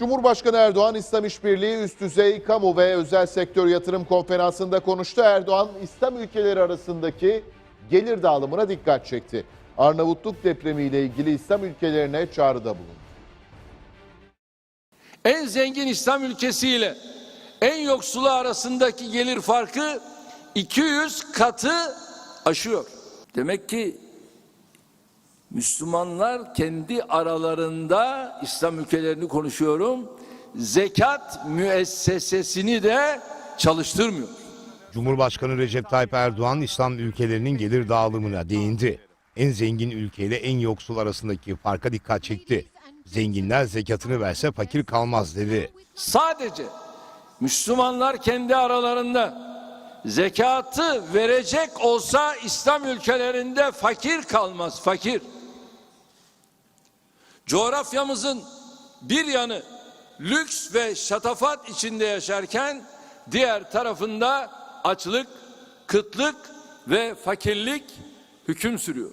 Cumhurbaşkanı Erdoğan İslam İşbirliği Üst Düzey Kamu ve Özel Sektör Yatırım Konferansı'nda konuştu. Erdoğan İslam ülkeleri arasındaki gelir dağılımına dikkat çekti. Arnavutluk depremiyle ilgili İslam ülkelerine çağrıda bulundu. En zengin İslam ülkesiyle en yoksulu arasındaki gelir farkı 200 katı aşıyor. Demek ki Müslümanlar kendi aralarında İslam ülkelerini konuşuyorum. Zekat müessesesini de çalıştırmıyor. Cumhurbaşkanı Recep Tayyip Erdoğan İslam ülkelerinin gelir dağılımına değindi. En zengin ülkeyle en yoksul arasındaki farka dikkat çekti. Zenginler zekatını verse fakir kalmaz dedi. Sadece Müslümanlar kendi aralarında zekatı verecek olsa İslam ülkelerinde fakir kalmaz, fakir. Coğrafyamızın bir yanı lüks ve şatafat içinde yaşarken diğer tarafında açlık, kıtlık ve fakirlik hüküm sürüyor.